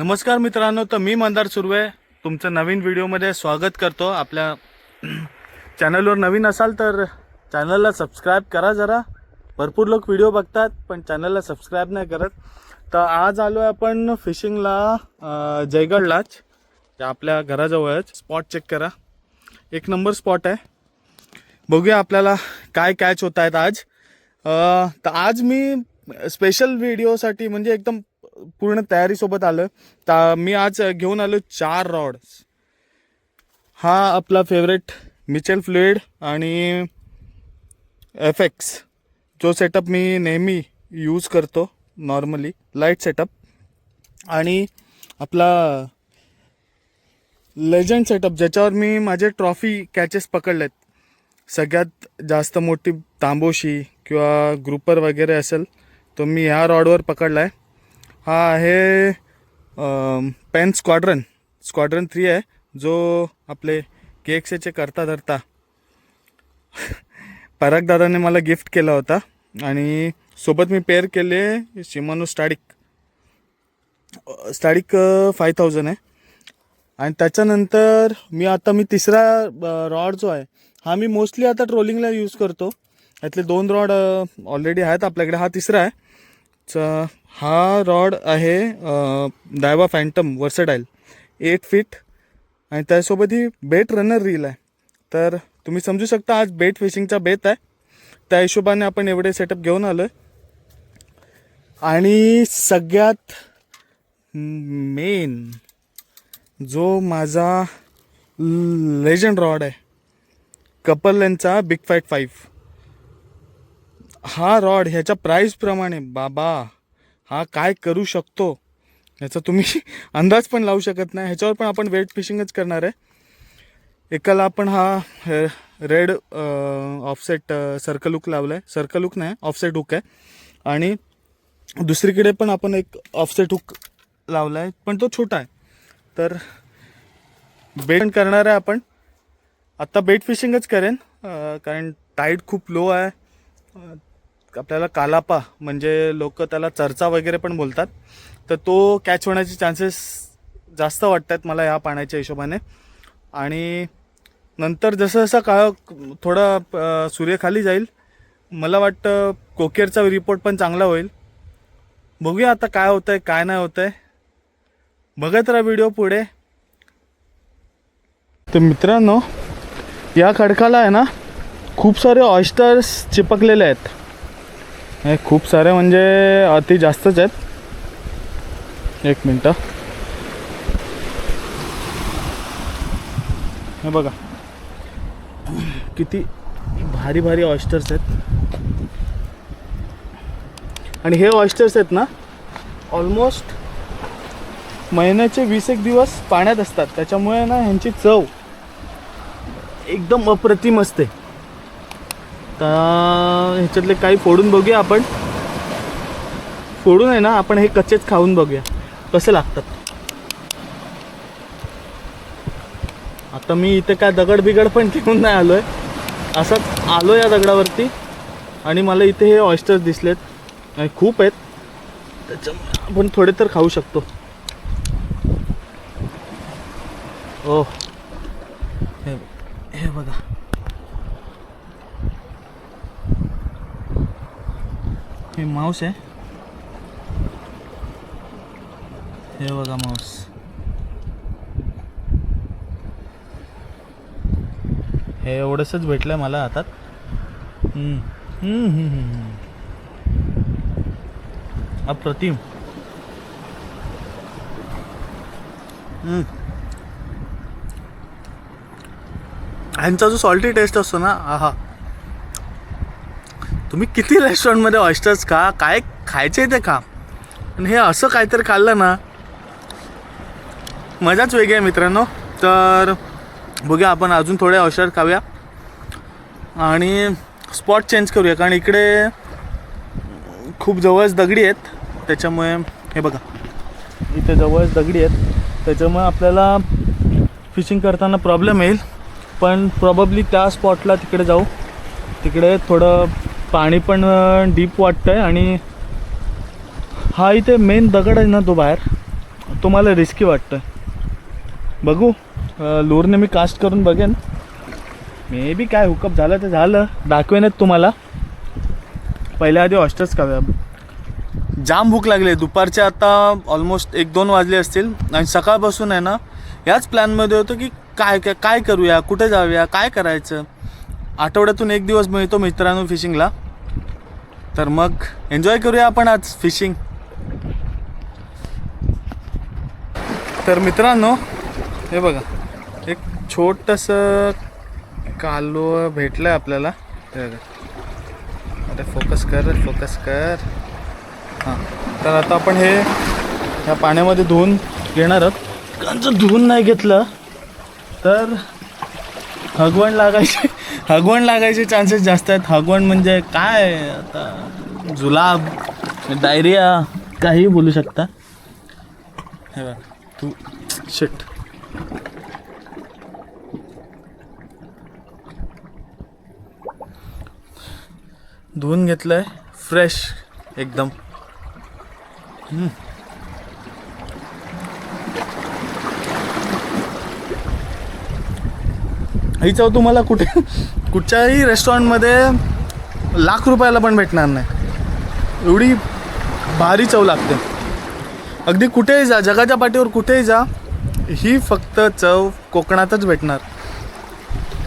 नमस्कार मित्रांनो तर मी मंदार सुर्वे. तुमचं नवीन व्हिडिओमध्ये स्वागत करतो. आपल्या चॅनलवर नवीन असाल तर चॅनलला सबस्क्राईब करा जरा. भरपूर लोक व्हिडिओ बघतात पण चॅनलला सबस्क्राईब नाही करत. तर आज आलो आहे आपण फिशिंगला जयगडलाच आपल्या घराजवळच. स्पॉट चेक करा. एक नंबर स्पॉट आहे. बघूया आपल्याला काय कॅच होत आहेत आज तर आज मी स्पेशल व्हिडिओसाठी म्हणजे एकदम पूर्ण तयारीसोबत आलं. तर मी आज घेऊन आलो चार रॉड्स. हा आपला फेवरेट मिचेल फ्लुईड आणि एफ एक्स जो सेटअप मी नेहमी यूज करतो नॉर्मली लाइट सेटअप आणि आपला लेजंड सेटअप ज्याच्यावर मी माझे ट्रॉफी कॅचेस पकडलेत. सगळ्यात जास्त मोठी तांबोशी किंवा ग्रुपर वगैरे असेल तो मी ह्या रॉडवर पकडला आहे हा आहे पेन स्क्वाड्रन स्क्वाड्रन थ्री आहे जो आपले के एक्स एचे करता धरता. परागदादाने मला गिफ्ट केला होता आणि सोबत मी पेअर केले Shimano Stradic Stradic five thousand आहे. आणि त्याच्यानंतर मी आता मी तिसरा रॉड जो आहे हा मी मोस्टली आता ट्रोलिंगला यूज करतो. यातले दोन रॉड ऑलरेडी आहेत आपल्याकडे. हा तिसरा आहे. हा रॉड आहे Daiwa Phantom versatile. Eight feet आणि त्यासोबत ही बेट रनर रील आहे. तर तुम्ही समजू शकता आज बेट फिशिंगचा बेत आहे. त्या हिशोबाने आपण एवढे सेटअप घेऊन आलो आहे आणि सगळ्यात मेन जो माझा लेजंड रॉड आहे कपल लेनचा बिग फॅट फाईव्ह. हा रॉड ह्याच्या प्राईसप्रमाणे बाबा. हा काय करू शकतो? ह्याचा तुम्ही अंदाज पण लावू शकत नाही. ह्याच्यावर पण आपण वेट फिशिंगच करणार आहे. एकाला आपण हा रेड ऑफसेट सर्कल हुक लावला आहे सर्कल हुक नाही ऑफसेट हुक आहे. आणि दुसरीकडे पण आपण एक ऑफसेट हुक लावला आहे पण तो छोटा आहे. तर बेट करणार आहे आपण. आत्ता बेट फिशिंगच करेन कारण टाईट खूप लो आहे. आपल्याला कालापा म्हणजे लोक त्याला चर्चा वगैरे पण बोलतात. तर तो कॅच होण्याचे चान्सेस जास्त वाटतात मला या पाण्याच्या हिशोबाने. आणि नंतर जसं जसं काळ थोडा सूर्य खाली जाईल मला वाटतं कोकेरचा रिपोर्ट पण चांगला होईल. बघूया आता काय होतं आहे काय नाही होतं आहे बघत राहा व्हिडिओ पुढे. तर मित्रांनो या खडकाला आहे ना खूप सारे ऑयस्टर्स चिपकलेले आहेत. हे खूप सारे म्हणजे अति जास्तच आहेत. एक मिनटं. हे बघा. किती भारी भारी ऑयस्टर्स आहेत. आणि हे ऑयस्टर्स आहेत ना ऑलमोस्ट महिन्याचे वीस एक दिवस पाण्यात असतात. त्याच्यामुळे ना ह्यांची चव एकदम अप्रतिम असते. तर ह्याच्यातले काही फोडून बघूया आपण. फोडून आहे ना आपण हे कच्चेच खाऊन बघूया. कसे लागतात? आता मी इथे काय दगड बिगड पण घेऊन नाही आलोय. असंच आलो या दगडावरती. आणि मला इथे हे ऑयस्टर्स दिसलेत. आणि खूप आहेत. त्याच्यामुळे आपण थोडे तर खाऊ शकतो. ओ हे हे बघा. हे माऊस आहे. हे बघा माऊस. हे एवढंसच भेटलंय मला हातात. अप्रतिम. ह्यांचा जो सॉल्टी टेस्ट असतो ना आहा. तुम्ही किती रेस्टॉरंटमध्ये ऑयस्टर्स खा काय खायचे ते खा. पण हे असं काहीतरी खाल्लं ना मजाच वेगळी आहे मित्रांनो. तर बघूया आपण अजून थोडे ऑयस्टर खाऊया. आणि स्पॉट चेंज करूया कारण इकडे खूप जवळच दगडी आहेत. त्याच्यामुळे हे बघा. इथे जवळच दगडी आहेत. त्याच्यामुळे आपल्याला फिशिंग करताना प्रॉब्लेम येईल. पण प्रॉबब्ली त्या स्पॉटला तिकडे जाऊ. तिकडे थोडं पाणी पण डीप वाटतं आहे आणि हा इथे मेन दगड आहे ना तो बाहेर. तो मला रिस्की वाटतं बघू लोरने मी कास्ट करून बघेन. मे बी काय हुकअप झालं ते झालं. दाखवेनच तुम्हाला. पहिल्या आधी ऑस्टर्स खाव्या जाम भूक लागली. आहे दुपारच्या आता ऑलमोस्ट एक दोन वाजले असतील. आणि सकाळपासून आहे ना याच प्लॅनमध्ये होतं की काय काय काय करूया कुठे जाऊया काय करायचं? आठवड्यातून एक दिवस मिळतो मित्रांनो फिशिंगला तर मग एन्जॉय करूया आपण आज फिशिंग तर मित्रांनो हे बघा एक छोटंसं कालो भेटलं आहे आपल्याला. हे बघा. अरे फोकस कर फोकस कर. हां तर आता आपण हे ह्या पाण्यामध्ये धुवून घेणार आहोत. कारण जर धुवून नाही घेतलं तर हगवण लागायचे. हगवण लागायचे चान्सेस जास्त आहेत. हगवण म्हणजे काय? आता जुलाब डायरिया काही बोलू शकता. हे बघ तू शिट धुवून घेतलंय फ्रेश एकदम. हम्म. ही चव तुम्हाला कुठे? कुठच्याही रेस्टॉरंटमध्ये लाख रुपयाला पण भेटणार नाही. एवढी भारी चव लागते. अगदी कुठेही जा जगाच्या पाठीवर कुठेही जा ही फक्त चव कोकणातच भेटणार.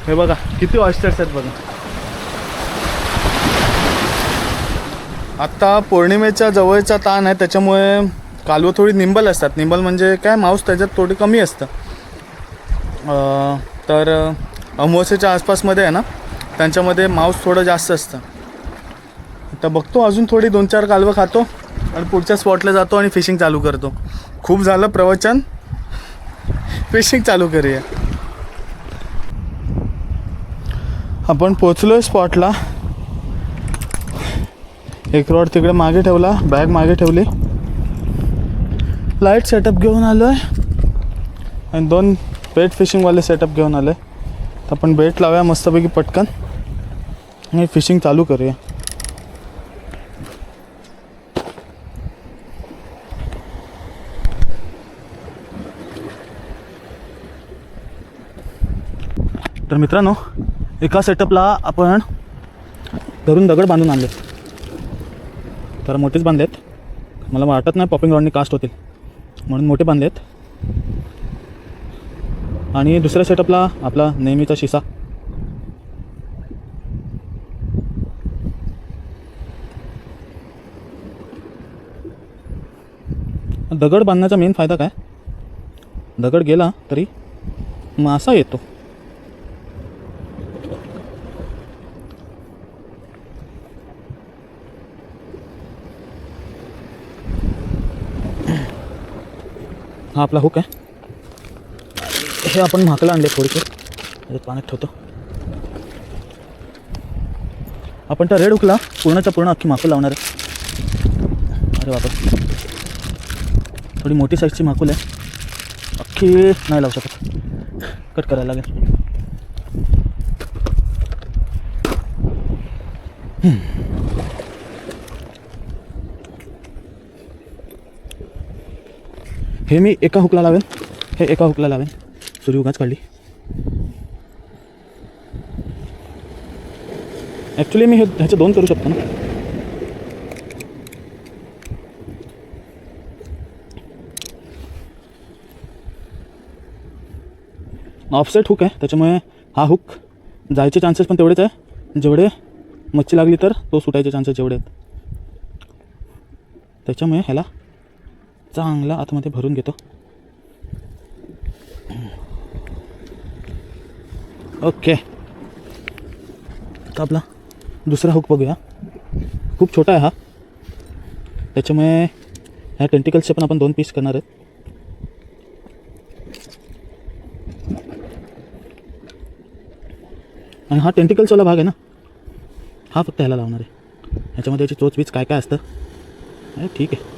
हे बघा किती ऑयस्टर्स आहेत बघा. आत्ता पौर्णिमेच्या जवळचा ताण आहे त्याच्यामुळे कालवं थोडी निंबल असतात. निंबल म्हणजे काय मांस त्याच्यात थोडी कमी असतं. तर अमावस्येच्या आसपासमध्ये आहे ना त्यांच्यामध्ये मांस थोडं जास्त असतं. तर बघतो अजून थोडी दोन चार कालवं खातो आणि पुढच्या स्पॉटला जातो आणि फिशिंग चालू करतो. खूप झालं प्रवचन. फिशिंग चालू करूया. आपण पोचलो आहे स्पॉटला एक रॉड तिकडे मागे ठेवला बॅग मागे ठेवली. लाइट सेटअप घेऊन आलो आहे आणि दोन पेट फिशिंगवाले सेटअप घेऊन आले तर आपण बेट लावूया मस्तपैकी पटकन. आणि फिशिंग चालू करूया. तर मित्रांनो एका सेटअपला आपण धरून दगड बांधून आणले. तर मोठेच बांधलेत. मला वाटत नाही पॉपिंग रॉडनी कास्ट होतील. म्हणून मोठे बांधलेत. आणि दुसऱ्या सेटअपला आपला नेहमीचा शिसा. दगड बांधण्याचा मेन फायदा काय? दगड गेला तरी मासा येतो. हा आपला हुक आहे. हे आपण म्हाकला आणले थोडेसे. हे पाण्यात ठेवतो. आपण त्या रेड हुकला. पूर्णच्या पूर्ण अख्खी माकूल लावणार आहे. अरे बाबा थोडी मोठी साईजची माकूल आहे अख्खी नाही लावू शकत. कट करायला लागेल. हे मी एका हुकला लावेन. हे एका हुकला लावेन. सूर्य उगाच काढली. ॲक्च्युली मी हे ह्याचे दोन करू शकतो ना. ऑफसेट हुक आहे त्याच्यामुळे हा हुक जायचे चान्सेस पण तेवढेच आहे. जेवढे मच्छी लागली तर तो सुटायचे चान्सेस जेवढे आहेत. त्याच्यामुळे ह्याला चांगला आतमध्ये भरून घेतो. ओके. तर आपला दुसरा हुक बघूया. खूप छोटा आहे हा. त्याच्यामुळे ह्या टेंटिकल्सचे पण आपण दोन पीस करणार आहेत. आणि हा टेंटिकल्सवाला भाग आहे ना हा फक्त ह्याला लावणार आहे. ह्याच्यामध्ये याची चोच बीच काय काय असतं ठीक आहे.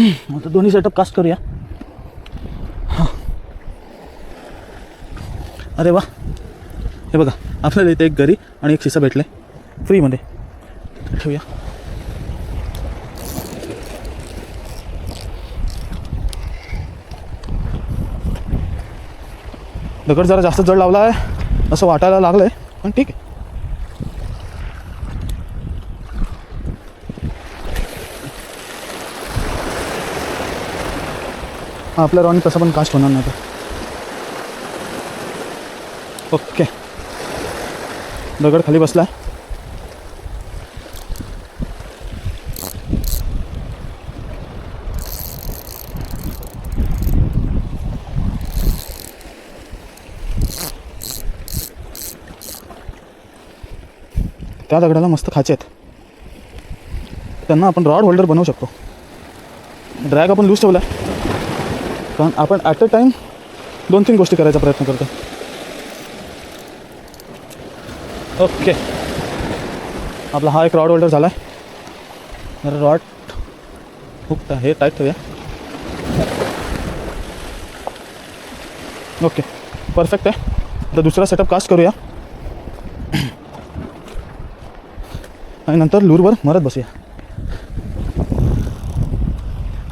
आता दोन्ही सेटअप कास्ट करूया. हां. अरे वा. हे बघा आपल्याला इथे एक गरी आणि एक शिसा भेटले. फ्रीमध्ये ठेवूया. दगड जरा जास्त जड लावला आहे असं वाटायला लागलं आहे पण ठीक आहे. आपल्या रॉनी तसं पण कास्ट होणार नाही तर. ओके. दगड खाली बसला त्या दगडाला मस्त खाचे आहेत. त्यांना आपण रॉड होल्डर बनवू शकतो. ड्रॅग आपण लूज ठेवला कारण आपण ॲट अ टाईम दोन तीन गोष्टी करायचा प्रयत्न करतो ओके आपला हा एक रॉड होल्डर झाला आहे रॉड हुक हे टाईट ठेवूया. ओके परफेक्ट आहे. आता दुसरा सेटअप कास्ट करूया. आणि नंतर लूरवर मरत बसूया.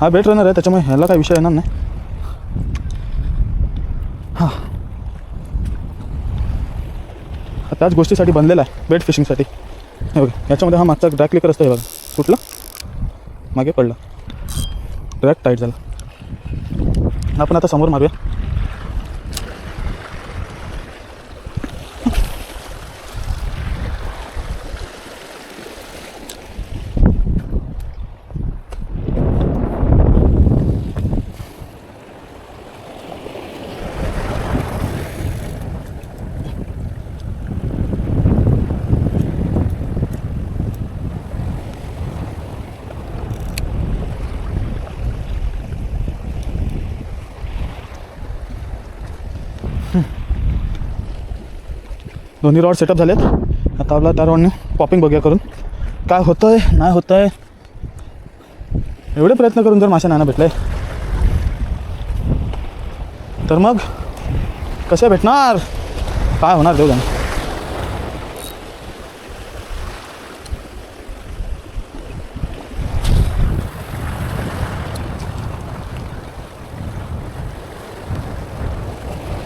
हा बेट रनर आहे त्याच्यामुळे ह्याला काही विषय येणार नाही हां हा त्याच गोष्टीसाठी बनलेला आहे बेट फिशिंगसाठी. हे बघा याच्यामध्ये हा मागचा ड्रॅक क्लिकर असतो हे बघा. कुठला? मागे पडला. ड्रॅक टाईट झाला. आपण आता समोर मारूया. दोन्ही रॉड सेटअप झालेत. आता आपला त्या रॉडने पॉपिंग बघूया करून. काय होतं आहे नाही होतं आहे एवढे प्रयत्न करून जर माशा नाही भेटले. तर मग कसे भेटणार? काय होणार देऊ जाणे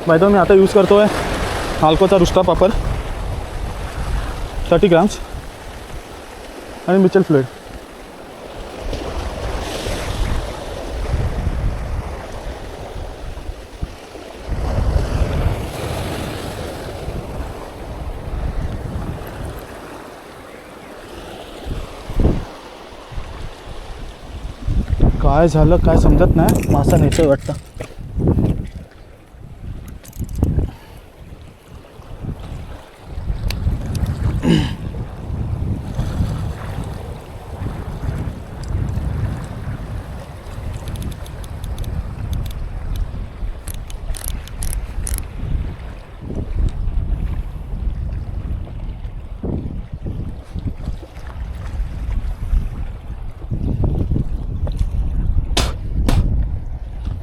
बाय मी आता यूज करतो आहे रुस्ता पापर थर्टी ग्राम्स आणि मिचल फ्लुईड काय झालं काय समजत नाही. मासा नेतोय वाटतं.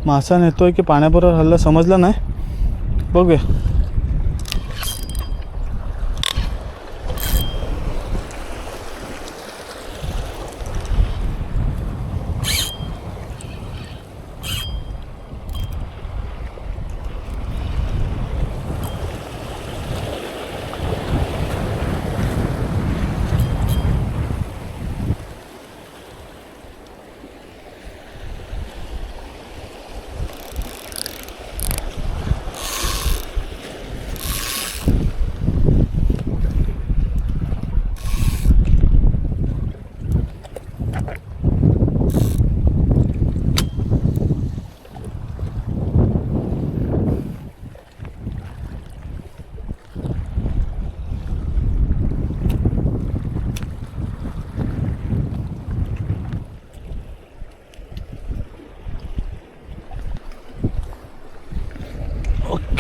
मासा नेतो आहे की पाण्याबरोबर हल्ला समजलं नाही? बघूया.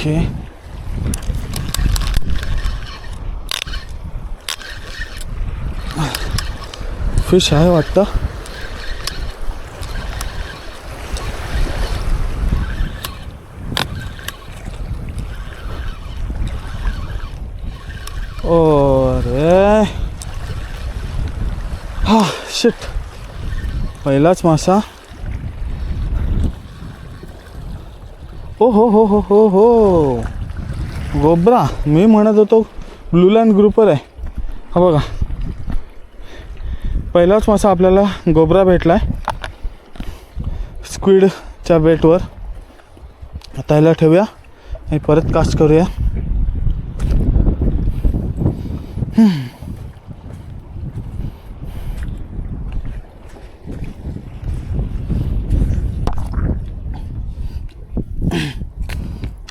ओके फिश आहे वाटतं ओ रे हा शिट पहिलाच मासा हो हो हो हो हो. गोब्रा मी म्हणत होतो ब्लू लाईन ग्रुपवर आहे. हा बघा. पहिलाच मासा आपल्याला गोब्रा भेटला आहे स्क्विडच्या बेटवर आता ह्याला ठेवूया. आणि परत कास्ट करूया.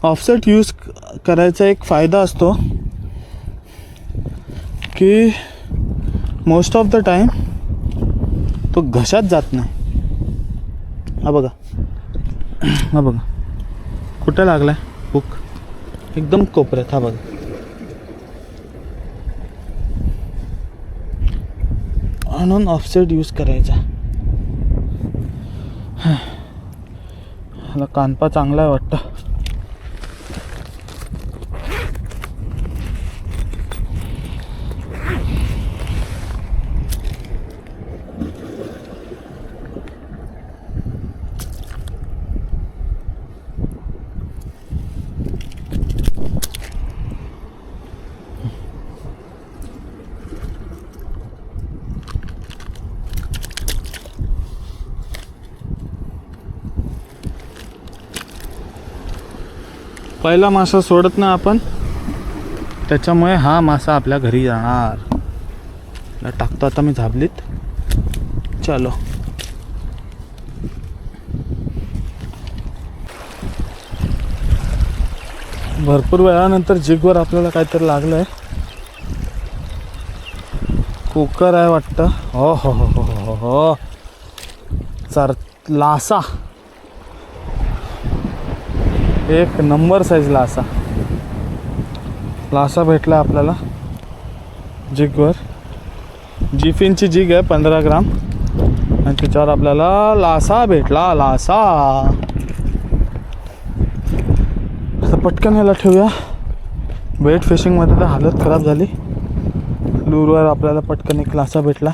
ऑफसेट यूज करायचा एक फायदा असतो की मोस्ट ऑफ द टाईम तो घशात जात नाही. हा बघा. हा बघा. कुठं लागलाय? बुक एकदम कोपऱ्यात. हा बघा. म्हणून ऑफसेट यूज करायचा. मला कानपा चांगला आहे वाटतं. पहिला मासा सोडत ना आपण त्याच्यामुळे हा मासा आपल्या घरी जाणार. टाकतो आता मी झाबलीत. चलो. भरपूर वेळानंतर जिगवर आपल्याला काहीतरी लागलं आहे कुकर आहे वाटतं. हो हो हो हो हो हो हो. चर लासा. एक नंबर साईज लासा. लासा भेटला आपल्याला. जिगवर. जिफिनची जिग आहे पंधरा ग्राम. आणि त्याच्यावर आपल्याला लासा भेटला लासा. आता पटकन याला ठेवूया. वेट फिशिंगमध्ये तर हालत खराब झाली. लूरवर आपल्याला पटकन एक लासा भेटला.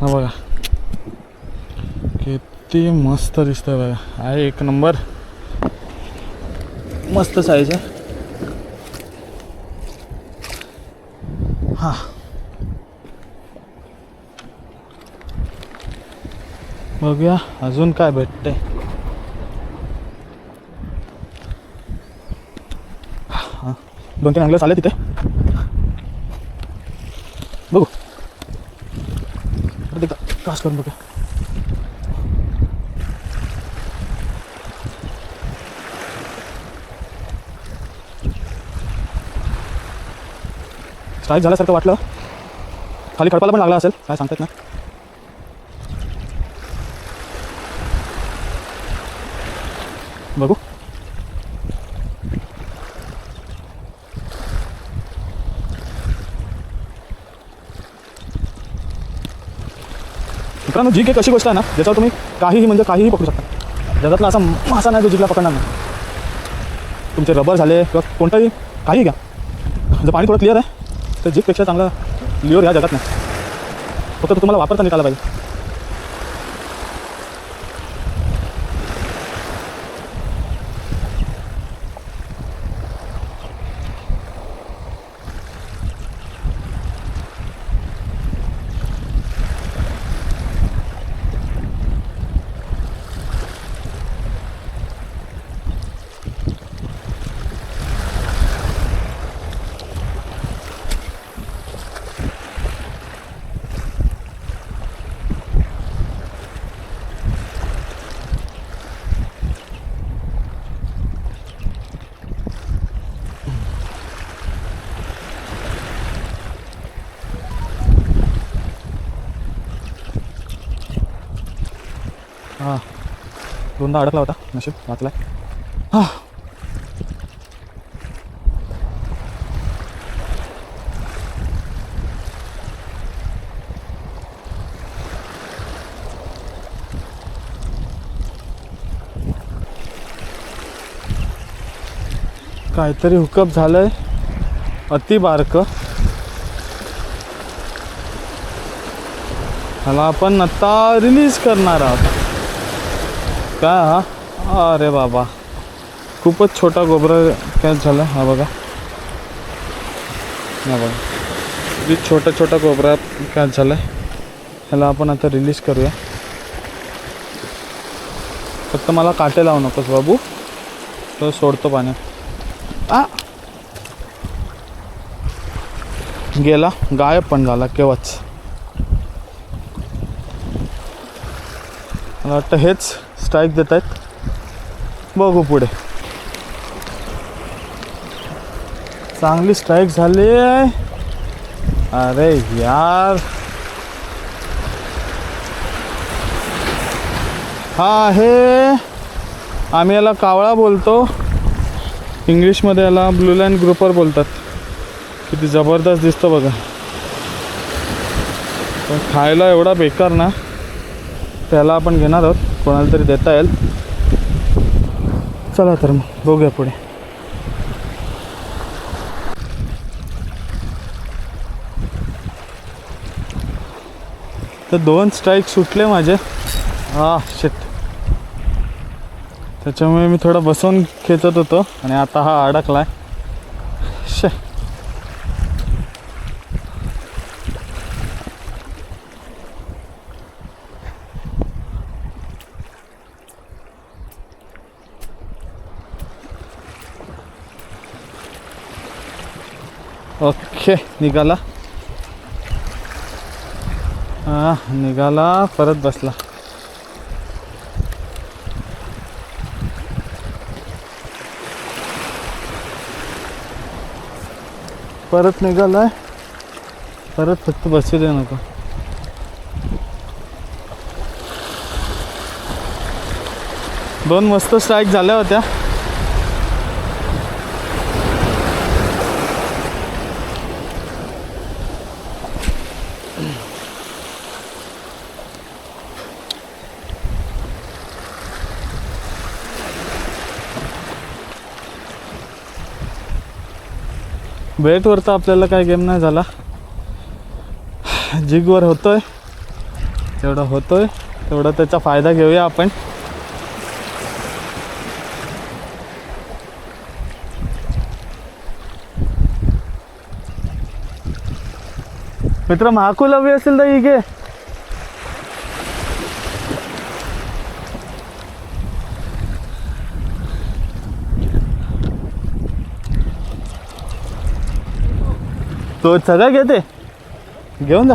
हा बघा. किती मस्त दिसतंय बघा. आहे एक नंबर. मस्त साईज आहे. हा. बघूया अजून काय भेटतंय. दोन तीन अँगलर्स आले तिथे बघू क्रॉस करून बघा स्ट्राईक झाल्यासारखं वाटलं. खाली खडपाला पण लागला असेल काय सांगतात ना. बघू. मित्रांनो जी एक अशी गोष्ट आहे ना ज्याच्यावर तुम्ही काहीही म्हणजे काहीही पकडू शकता. जगातला असा मासा नाही जो जिकला पकडणार नाही. तुमचे रबर झाले किंवा कोणताही काही घ्या. जर पाणी थोडं क्लिअर आहे तर जिगपेक्षा चांगला लिओर ह्या जगात नाही. फक्त तुम्हाला वापरता निघाला पाहिजे. दोनदा अडकला होता. नशीब वाचला हां. काहीतरी हुकअप झालंय. अति बारक. ह्याला आपण आता रिलीज करणार आहोत. काय हा अरे बाबा. खूपच छोटा गोबरा कॅच झाला? हा बघा. हा बघा. किती छोटा छोटा गोबरा कॅच झाला? ह्याला आपण आता रिलीज करूया. फक्त मला काटे लावू नकोस बाबू. तो सोडतो पाण्यात. आ! गेला. गायब पण झाला केव्हाच. मला वाटतं हेच स्ट्राईक देत आहेत. बघू पुढे. चांगली स्ट्राईक झाली. अरे यार. हा आहे. आम्ही याला कावळा बोलतो. इंग्लिशमध्ये याला ब्लू लाईन ग्रुपर बोलतात. किती जबरदस्त दिसतो बघा. पण खायला एवढा बेकार ना. त्याला आपण घेणार आहोत. कोणाला तरी देता येईल. चला तर मग बघूया पुढे. तर दोन स्ट्राईक सुटले माझे. हा शेट त्याच्यामुळे मी थोडा बसवून खेचत होतो आणि आता हा अडकलाय. आहे ओके निघाला. हा निघाला परत बसला. परत निघाला परत फक्त बसू दे नको. दोन मस्त स्ट्राईक झाल्या होत्या. बेटवर तर आपल्याला काय गेम नाही झाला. जिगवर होतोय. तेवढा होतोय तेवढा त्याचा फायदा घेऊया आपण. मित्र महाकूल हवी असेल तर ही घे. तो सगळं घेते. घेऊन जा.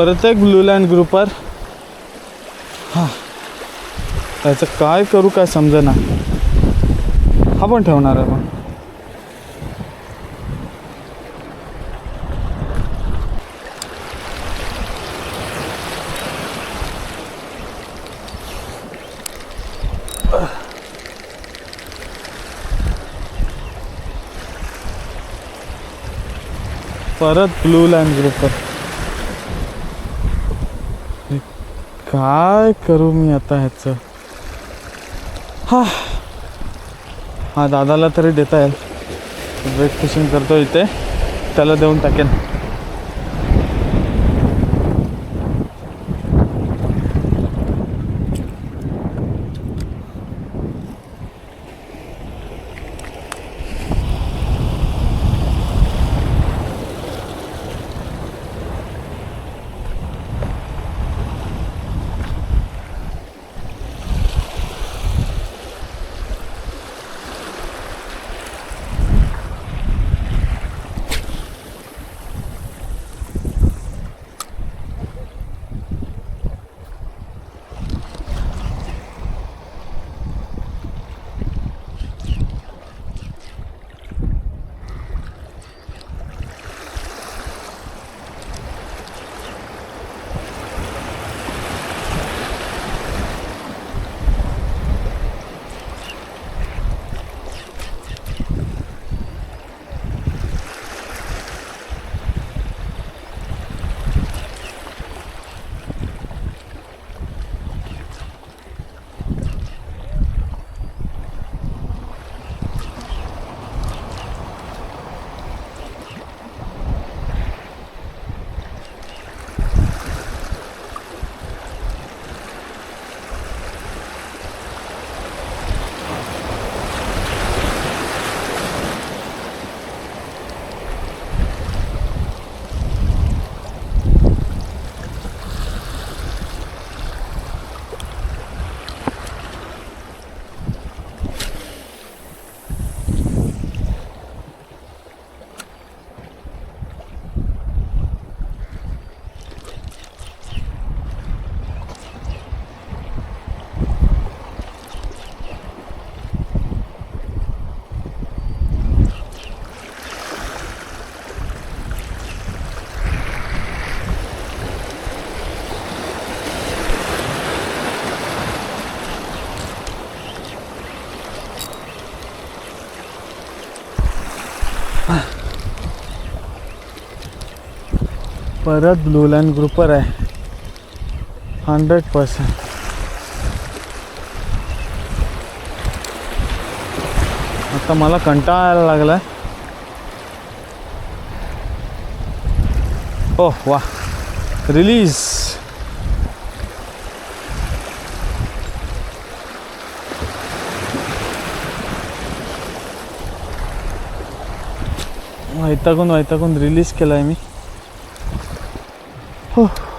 परत एक ब्लू लाईन ग्रुपवर हां. त्याचं काय करू काय समजेना. हा पण ठेवणार आहे पण परत ब्लू लाईन ग्रुपवर काय करू मी आता ह्याचं? हा. हा दादाला तरी देता येईल. ब्रेक फिशिंग करतो इथे. त्याला देऊन टाकेन. परत ब्लू लाईन ग्रुपर आहे. हंड्रेड पर्सेंट आता मला कंटाळा लागला ओ वा. रिलीज वैतागून वैतागून रिलीज केला आहे मी. हो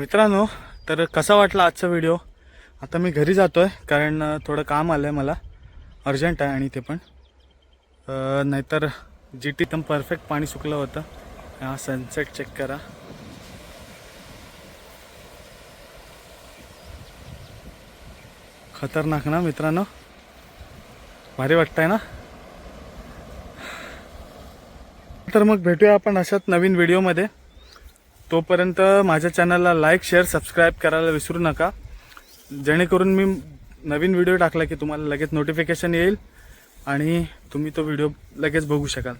मित्रांनो तर कसा वाटला आजचा व्हिडिओ आता मी घरी जातो आहे कारण थोडं काम आलं आहे मला. अर्जंट आहे आणि ते पण. नाहीतर जी टी एकदम परफेक्ट पाणी सुकलं होतं. हा सनसेट चेक करा. खतरनाक ना मित्रांनो? भारी वाटतंय ना? तर मग भेटूया आपण अशाच नवीन व्हिडिओमध्ये तोपर्यंत माझ्या चॅनलला लाईक शेअर सबस्क्राईब करायला विसरू नका. जेणेकरून मी नवीन व्हिडिओ टाकला की तुम्हाला लगेच नोटिफिकेशन येईल आणि तुम्ही तो व्हिडिओ लगेच बघू शकाल.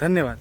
धन्यवाद.